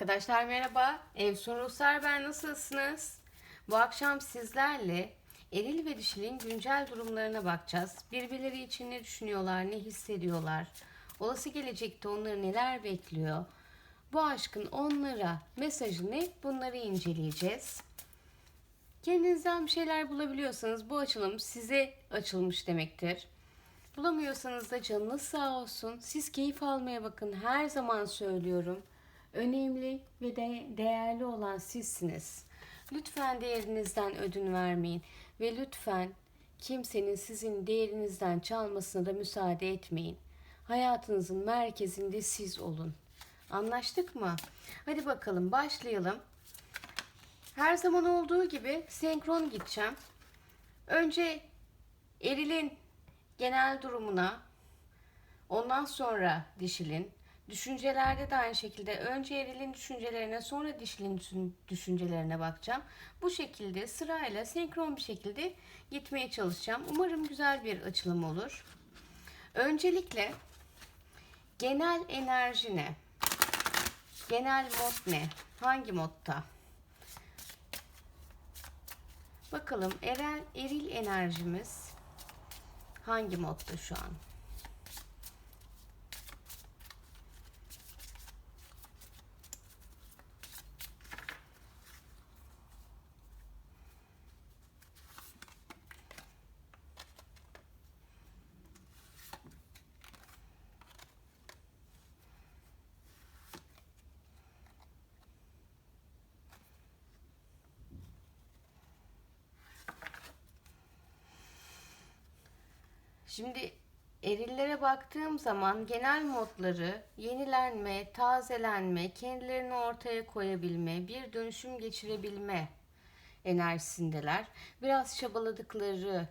Arkadaşlar merhaba. Evsun Ruhsar ben nasılsınız? Bu akşam sizlerle eril ve dişilin güncel durumlarına bakacağız. Birbirleri için ne düşünüyorlar, ne hissediyorlar? Olası gelecekte onları neler bekliyor? Bu aşkın onlara mesajı ne? Bunları inceleyeceğiz. Kendinizden bir şeyler bulabiliyorsanız bu açılım size açılmış demektir. Bulamıyorsanız da canınız sağ olsun. Siz keyif almaya bakın. Her zaman söylüyorum. Önemli ve de değerli olan sizsiniz. Lütfen değerinizden ödün vermeyin ve lütfen kimsenin sizin değerinizden çalmasına da müsaade etmeyin. Hayatınızın merkezinde siz olun. Anlaştık mı? Hadi bakalım başlayalım. Her zaman olduğu gibi senkron gideceğim. Önce erilin genel durumuna, ondan sonra dişilin, düşüncelerde de aynı şekilde önce erilin düşüncelerine sonra dişilin düşün- düşüncelerine bakacağım. Bu şekilde sırayla senkron bir şekilde gitmeye çalışacağım. Umarım güzel bir açılım olur. Öncelikle genel enerji ne? Genel mod ne? Hangi modda? Bakalım erel, eril enerjimiz hangi modda şu an? Şimdi erillere baktığım zaman genel modları yenilenme, tazelenme, kendilerini ortaya koyabilme, bir dönüşüm geçirebilme enerjisindeler. Biraz çabaladıkları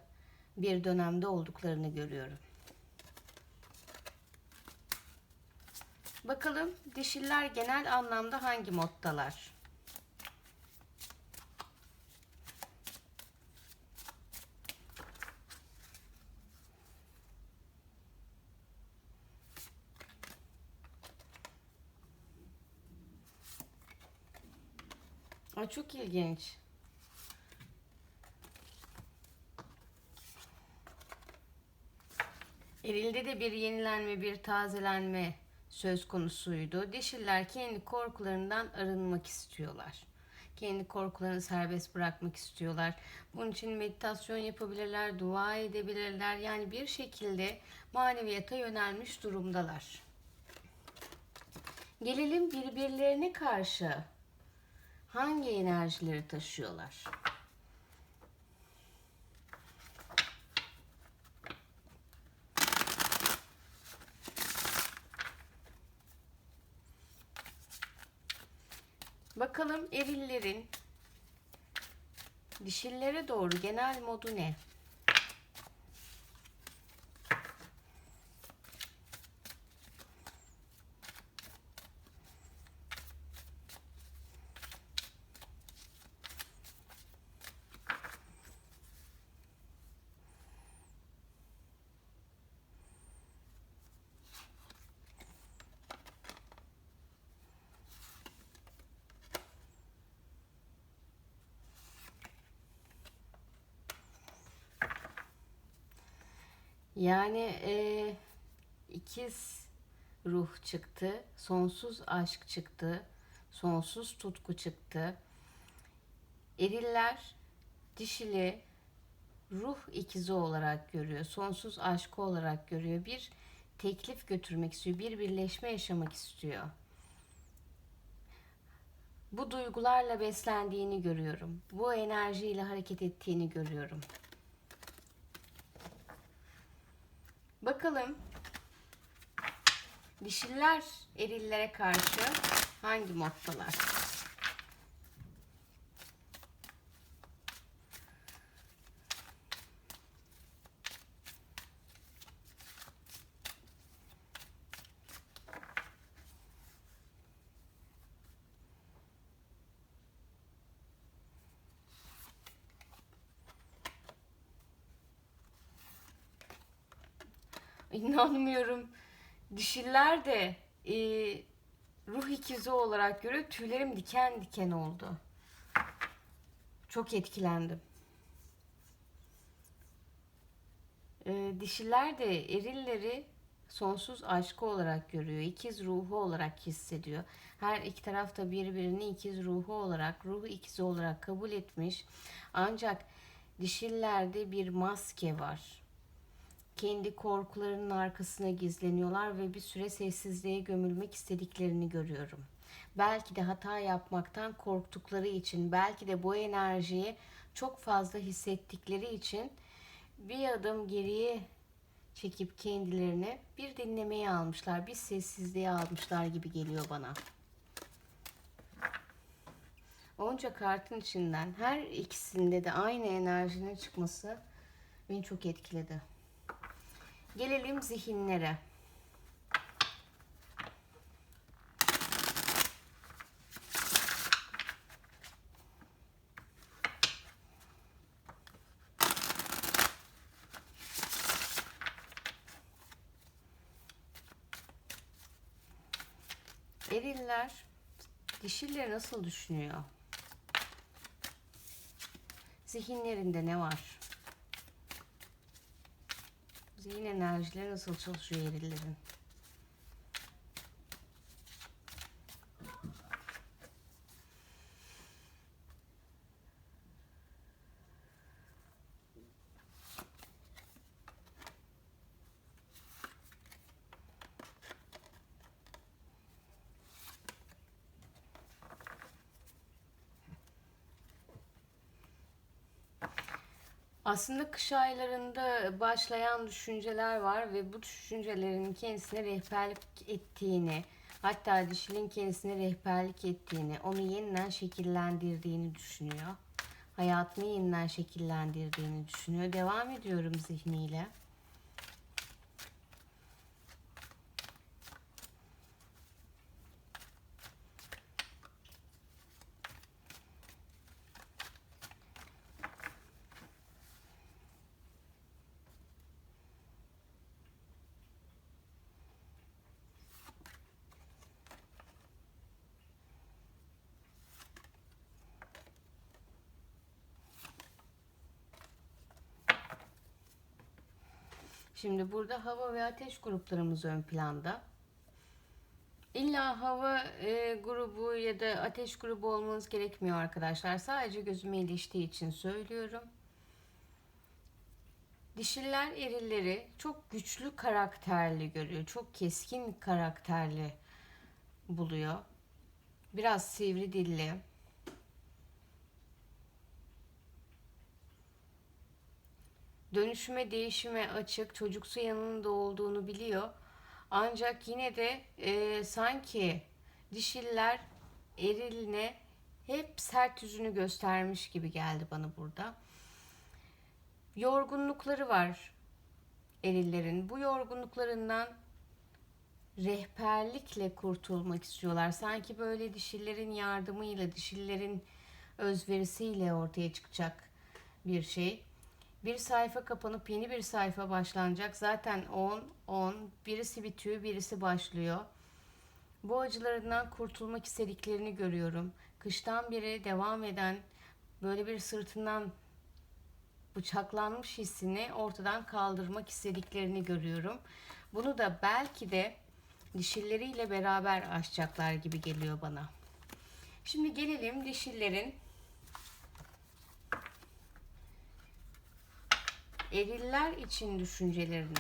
bir dönemde olduklarını görüyorum. Bakalım dişiller genel anlamda hangi moddalar? Ay çok ilginç. Eril'de de bir yenilenme, bir tazelenme söz konusuydu. Dişiller kendi korkularından arınmak istiyorlar. Kendi korkularını serbest bırakmak istiyorlar. Bunun için meditasyon yapabilirler, dua edebilirler. Yani bir şekilde maneviyata yönelmiş durumdalar. Gelelim birbirlerine karşı hangi enerjileri taşıyorlar? Bakalım erillerin dişillere doğru genel modu ne? Yani e, ikiz ruh çıktı, sonsuz aşk çıktı, sonsuz tutku çıktı. Eriller dişili ruh ikizi olarak görüyor, sonsuz aşkı olarak görüyor. Bir teklif götürmek istiyor, bir birleşme yaşamak istiyor. Bu duygularla beslendiğini görüyorum. Bu enerjiyle hareket ettiğini görüyorum. Bakalım dişiller erillere karşı hangi moddalar? İnanmıyorum. Dişiller de e, ruh ikizi olarak görüyor. Tüylerim diken diken oldu. Çok etkilendim. Ee, dişiler de erilleri sonsuz aşkı olarak görüyor. İkiz ruhu olarak hissediyor. Her iki taraf da birbirini ikiz ruhu olarak, ruh ikizi olarak kabul etmiş. Ancak dişillerde bir maske var. Kendi korkularının arkasına gizleniyorlar ve bir süre sessizliğe gömülmek istediklerini görüyorum. Belki de hata yapmaktan korktukları için, belki de bu enerjiyi çok fazla hissettikleri için bir adım geriye çekip kendilerini bir dinlemeye almışlar, bir sessizliğe almışlar gibi geliyor bana. Onca kartın içinden her ikisinde de aynı enerjinin çıkması beni çok etkiledi. Gelelim zihinlere. Eriller dişileri nasıl düşünüyor? Zihinlerinde ne var? Zihin enerjileri nasıl çalışıyor erillerin? Aslında kış aylarında başlayan düşünceler var ve bu düşüncelerin kendisine rehberlik ettiğini, hatta dişinin kendisine rehberlik ettiğini, onu yeniden şekillendirdiğini düşünüyor. Hayatını yeniden şekillendirdiğini düşünüyor. Devam ediyorum zihniyle. Şimdi burada hava ve ateş gruplarımız ön planda. İlla hava e, grubu ya da ateş grubu olmanız gerekmiyor arkadaşlar. Sadece gözüme iliştiği için söylüyorum. Dişiler erilleri çok güçlü karakterli görüyor. Çok keskin karakterli buluyor. Biraz sivri dilli. Dönüşüme değişime açık çocuksu yanında olduğunu biliyor. Ancak yine de e, sanki dişiller eriline hep sert yüzünü göstermiş gibi geldi bana burada. Yorgunlukları var erillerin. Bu yorgunluklarından rehberlikle kurtulmak istiyorlar. Sanki böyle dişillerin yardımıyla, dişillerin özverisiyle ortaya çıkacak bir şey. Bir sayfa kapanıp yeni bir sayfa başlanacak. Zaten 10, 10, birisi bitiyor, birisi başlıyor. Bu acılarından kurtulmak istediklerini görüyorum. Kıştan beri devam eden böyle bir sırtından bıçaklanmış hissini ortadan kaldırmak istediklerini görüyorum. Bunu da belki de dişilleriyle beraber aşacaklar gibi geliyor bana. Şimdi gelelim dişillerin eriller için düşüncelerini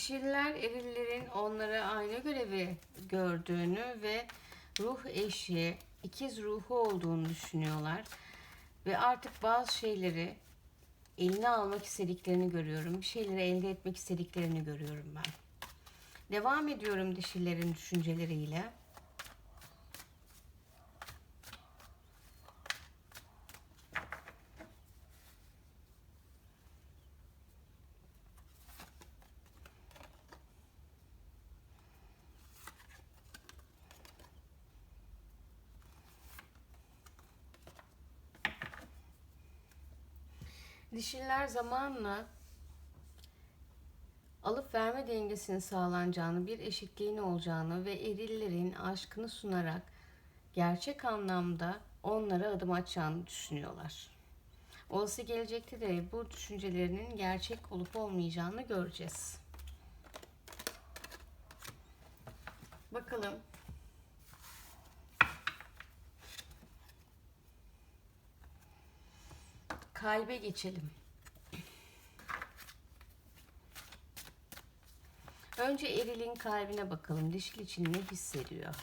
Dişiler erillerin onlara aynı görevi gördüğünü ve ruh eşi, ikiz ruhu olduğunu düşünüyorlar. Ve artık bazı şeyleri eline almak istediklerini görüyorum. Bir şeyleri elde etmek istediklerini görüyorum ben. Devam ediyorum dişilerin düşünceleriyle. Dişiler zamanla alıp verme dengesinin sağlanacağını, bir eşitliğin olacağını ve erillerin aşkını sunarak gerçek anlamda onlara adım atacağını düşünüyorlar. Olası gelecekte de bu düşüncelerinin gerçek olup olmayacağını göreceğiz. Bakalım kalbe geçelim. Önce erilin kalbine bakalım. Dişil için ne hissediyor?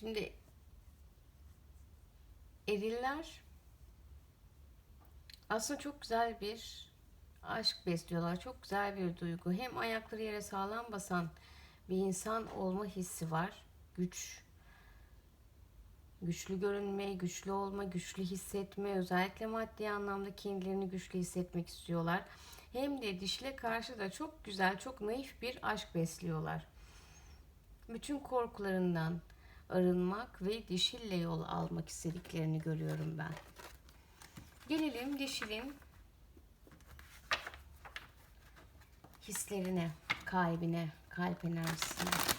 Şimdi eriller aslında çok güzel bir aşk besliyorlar. Çok güzel bir duygu. Hem ayakları yere sağlam basan bir insan olma hissi var. Güç. Güçlü görünme, güçlü olma, güçlü hissetme, özellikle maddi anlamda kendilerini güçlü hissetmek istiyorlar. Hem de dişle karşı da çok güzel, çok naif bir aşk besliyorlar. Bütün korkularından, arınmak ve dişille yol almak istediklerini görüyorum ben. Gelelim dişilin hislerine, kalbine, kalp enerjisine.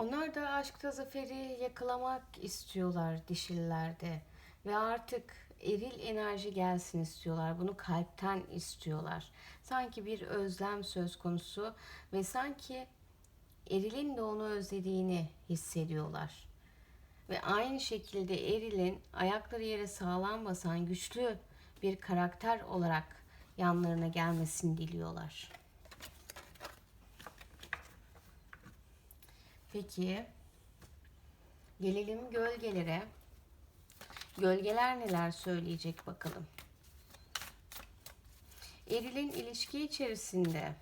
Onlar da aşkta zaferi yakalamak istiyorlar dişillerde. Ve artık eril enerji gelsin istiyorlar. Bunu kalpten istiyorlar. Sanki bir özlem söz konusu ve sanki erilin de onu özlediğini hissediyorlar. Ve aynı şekilde erilin ayakları yere sağlam basan güçlü bir karakter olarak yanlarına gelmesini diliyorlar. Peki gelelim gölgelere. Gölgeler neler söyleyecek bakalım. Eril'in ilişki içerisinde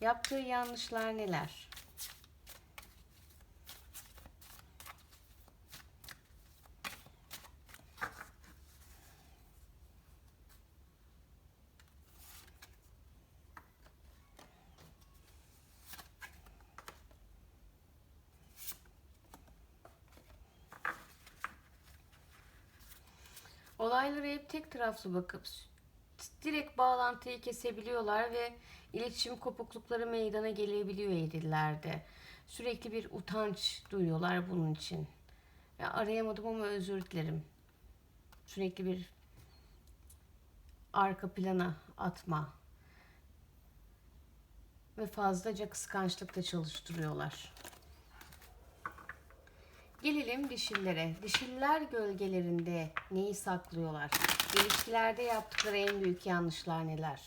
yaptığı yanlışlar neler? Hep tek taraflı bakıp direkt bağlantıyı kesebiliyorlar ve iletişim kopuklukları meydana gelebiliyor edillerde. Sürekli bir utanç duyuyorlar bunun için. Ya arayamadım ama özür dilerim. Sürekli bir arka plana atma ve fazlaca kıskançlıkla çalıştırıyorlar. Gelelim dişillere. Dişiller gölgelerinde neyi saklıyorlar? İlişkilerde yaptıkları en büyük yanlışlar neler?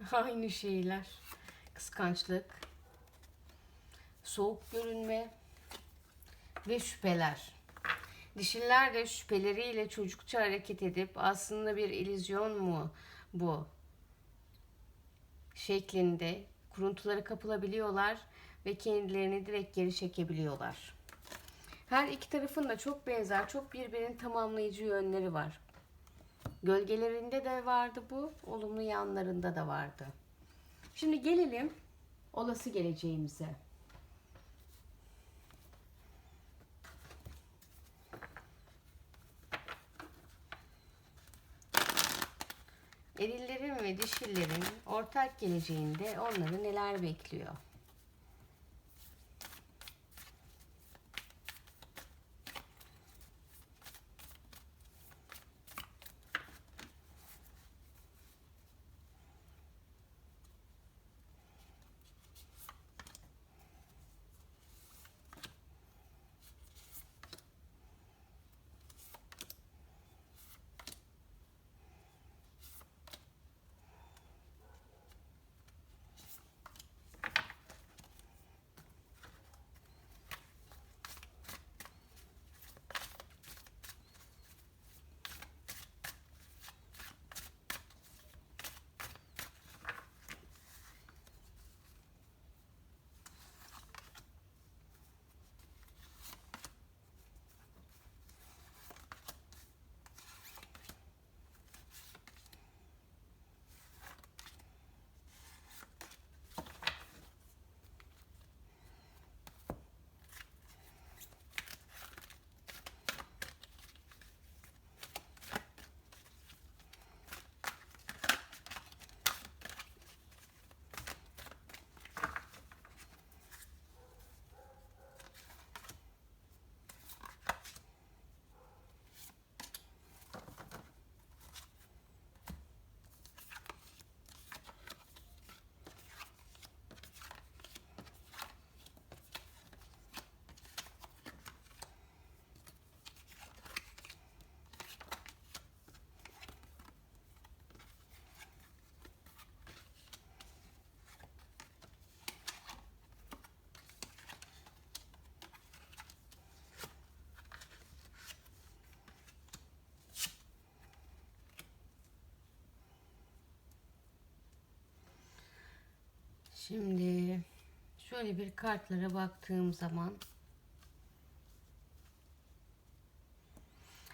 Aynı şeyler. Kıskançlık, soğuk görünme ve şüpheler. Dişiler de şüpheleriyle çocukça hareket edip aslında bir illüzyon mu bu şeklinde kuruntulara kapılabiliyorlar ve kendilerini direkt geri çekebiliyorlar. Her iki tarafın da çok benzer, çok birbirini tamamlayıcı yönleri var. Gölgelerinde de vardı bu, olumlu yanlarında da vardı. Şimdi gelelim olası geleceğimize. Erillerin ve dişillerin ortak geleceğinde onları neler bekliyor? Şimdi şöyle bir kartlara baktığım zaman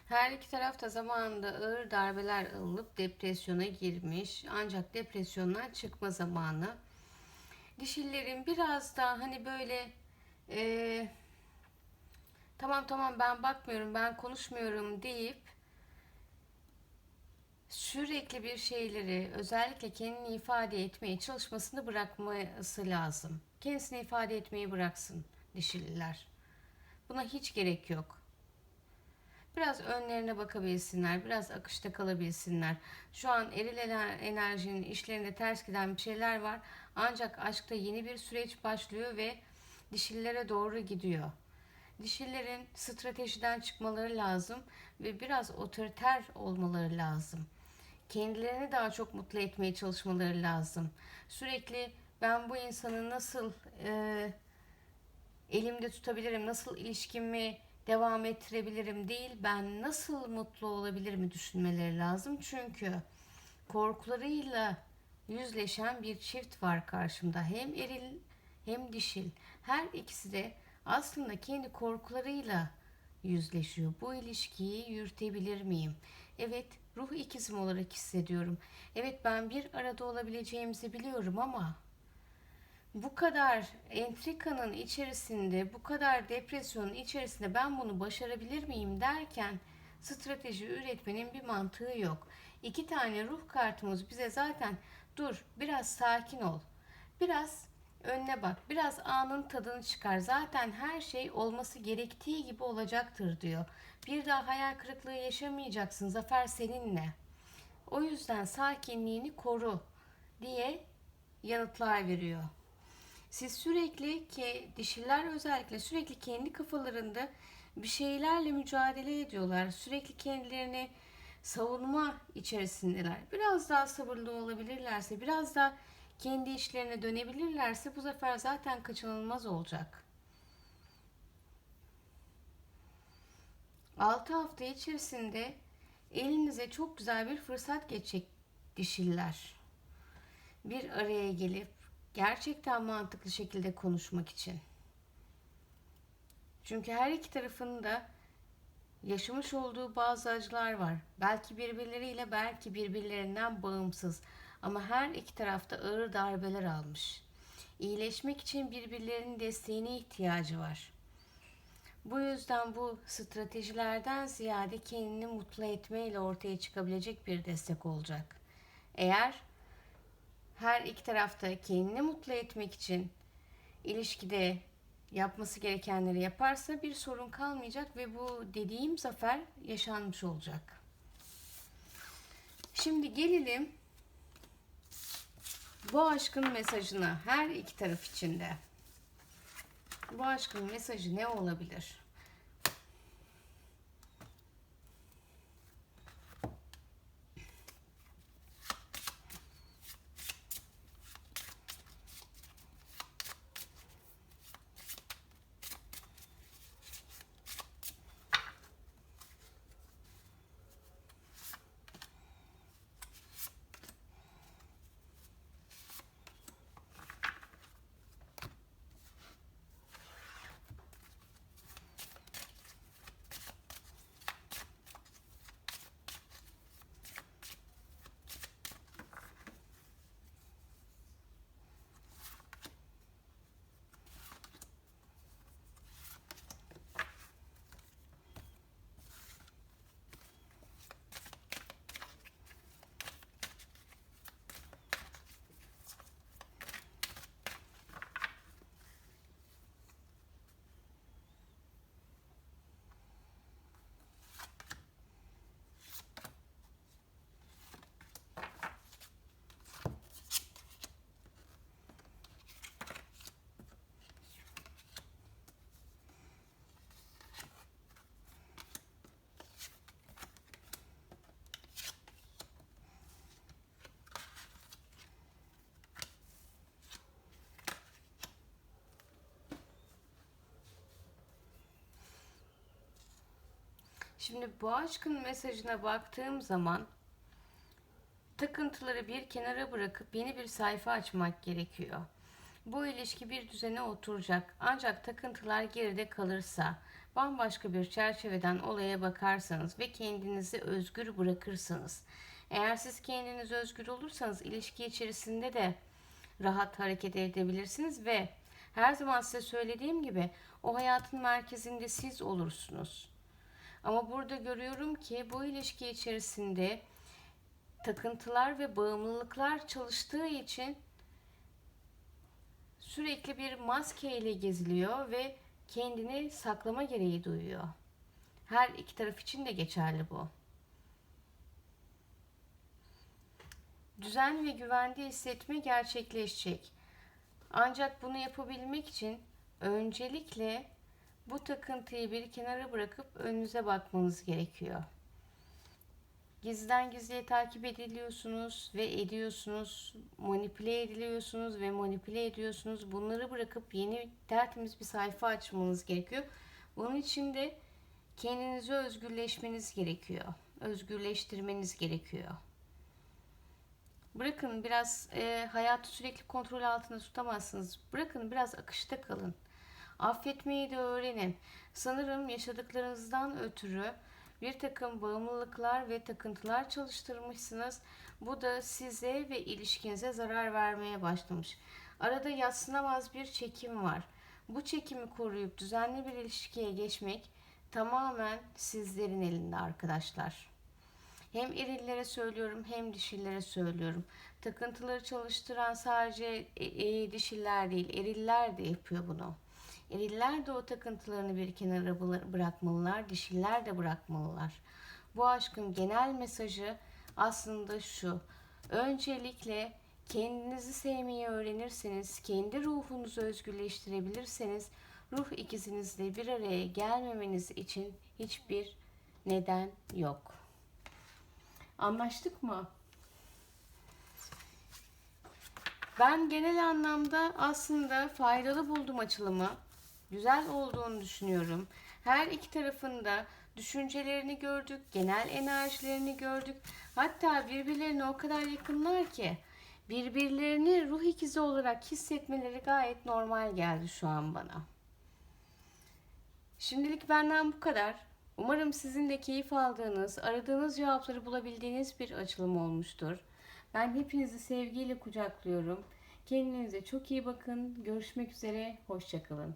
her iki taraf da zamanında ağır darbeler alınıp depresyona girmiş. Ancak depresyondan çıkma zamanı. Dişillerin biraz daha hani böyle e, tamam tamam ben bakmıyorum ben konuşmuyorum deyip sürekli bir şeyleri özellikle kendini ifade etmeye çalışmasını bırakması lazım. Kendisini ifade etmeyi bıraksın dişililer. Buna hiç gerek yok. Biraz önlerine bakabilsinler, biraz akışta kalabilsinler. Şu an eril enerjinin işlerinde ters giden bir şeyler var. Ancak aşkta yeni bir süreç başlıyor ve dişillere doğru gidiyor. Dişillerin stratejiden çıkmaları lazım ve biraz otoriter olmaları lazım kendilerini daha çok mutlu etmeye çalışmaları lazım. Sürekli ben bu insanı nasıl e, elimde tutabilirim, nasıl ilişkimi devam ettirebilirim değil, ben nasıl mutlu olabilirim düşünmeleri lazım. Çünkü korkularıyla yüzleşen bir çift var karşımda. Hem eril hem dişil. Her ikisi de aslında kendi korkularıyla yüzleşiyor. Bu ilişkiyi yürütebilir miyim? Evet, ruh ikizim olarak hissediyorum. Evet, ben bir arada olabileceğimizi biliyorum ama bu kadar entrikanın içerisinde, bu kadar depresyonun içerisinde ben bunu başarabilir miyim derken strateji üretmenin bir mantığı yok. İki tane ruh kartımız bize zaten dur biraz sakin ol. Biraz önüne bak. Biraz anın tadını çıkar. Zaten her şey olması gerektiği gibi olacaktır diyor. Bir daha hayal kırıklığı yaşamayacaksın. Zafer seninle. O yüzden sakinliğini koru diye yanıtlar veriyor. Siz sürekli ki dişiler özellikle sürekli kendi kafalarında bir şeylerle mücadele ediyorlar. Sürekli kendilerini savunma içerisindeler. Biraz daha sabırlı olabilirlerse, biraz daha kendi işlerine dönebilirlerse bu sefer zaten kaçınılmaz olacak. 6 hafta içerisinde elinize çok güzel bir fırsat geçecek dişiller. Bir araya gelip gerçekten mantıklı şekilde konuşmak için. Çünkü her iki tarafın da yaşamış olduğu bazı acılar var. Belki birbirleriyle belki birbirlerinden bağımsız ama her iki tarafta ağır darbeler almış. İyileşmek için birbirlerinin desteğine ihtiyacı var. Bu yüzden bu stratejilerden ziyade kendini mutlu etmeyle ortaya çıkabilecek bir destek olacak. Eğer her iki tarafta kendini mutlu etmek için ilişkide yapması gerekenleri yaparsa bir sorun kalmayacak ve bu dediğim zafer yaşanmış olacak. Şimdi gelelim bu aşkın mesajına her iki taraf içinde. Bu aşkın mesajı ne olabilir? Şimdi bu aşkın mesajına baktığım zaman takıntıları bir kenara bırakıp yeni bir sayfa açmak gerekiyor. Bu ilişki bir düzene oturacak. Ancak takıntılar geride kalırsa, bambaşka bir çerçeveden olaya bakarsanız ve kendinizi özgür bırakırsanız, eğer siz kendiniz özgür olursanız ilişki içerisinde de rahat hareket edebilirsiniz ve her zaman size söylediğim gibi o hayatın merkezinde siz olursunuz. Ama burada görüyorum ki bu ilişki içerisinde takıntılar ve bağımlılıklar çalıştığı için sürekli bir maske ile geziliyor ve kendini saklama gereği duyuyor. Her iki taraf için de geçerli bu. Düzen ve güvende hissetme gerçekleşecek. Ancak bunu yapabilmek için öncelikle bu takıntıyı bir kenara bırakıp önünüze bakmanız gerekiyor. Gizliden gizliye takip ediliyorsunuz ve ediyorsunuz, manipüle ediliyorsunuz ve manipüle ediyorsunuz. Bunları bırakıp yeni tertemiz bir sayfa açmanız gerekiyor. Bunun için de kendinizi özgürleşmeniz gerekiyor. Özgürleştirmeniz gerekiyor. Bırakın biraz e, hayatı sürekli kontrol altında tutamazsınız. Bırakın biraz akışta kalın. Affetmeyi de öğrenin. Sanırım yaşadıklarınızdan ötürü bir takım bağımlılıklar ve takıntılar çalıştırmışsınız. Bu da size ve ilişkinize zarar vermeye başlamış. Arada yatsınamaz bir çekim var. Bu çekimi koruyup düzenli bir ilişkiye geçmek tamamen sizlerin elinde arkadaşlar. Hem erillere söylüyorum hem dişillere söylüyorum. Takıntıları çalıştıran sadece e, e, dişiller değil, eriller de yapıyor bunu. Eriller de o takıntılarını bir kenara bırakmalılar, dişiler de bırakmalılar. Bu aşkın genel mesajı aslında şu. Öncelikle kendinizi sevmeyi öğrenirseniz, kendi ruhunuzu özgürleştirebilirseniz ruh ikizinizle bir araya gelmemeniz için hiçbir neden yok. Anlaştık mı? Ben genel anlamda aslında faydalı buldum açılımı. Güzel olduğunu düşünüyorum. Her iki tarafında düşüncelerini gördük, genel enerjilerini gördük. Hatta birbirlerine o kadar yakınlar ki birbirlerini ruh ikizi olarak hissetmeleri gayet normal geldi şu an bana. Şimdilik benden bu kadar. Umarım sizin de keyif aldığınız, aradığınız cevapları bulabildiğiniz bir açılım olmuştur. Ben hepinizi sevgiyle kucaklıyorum. Kendinize çok iyi bakın. Görüşmek üzere. Hoşçakalın.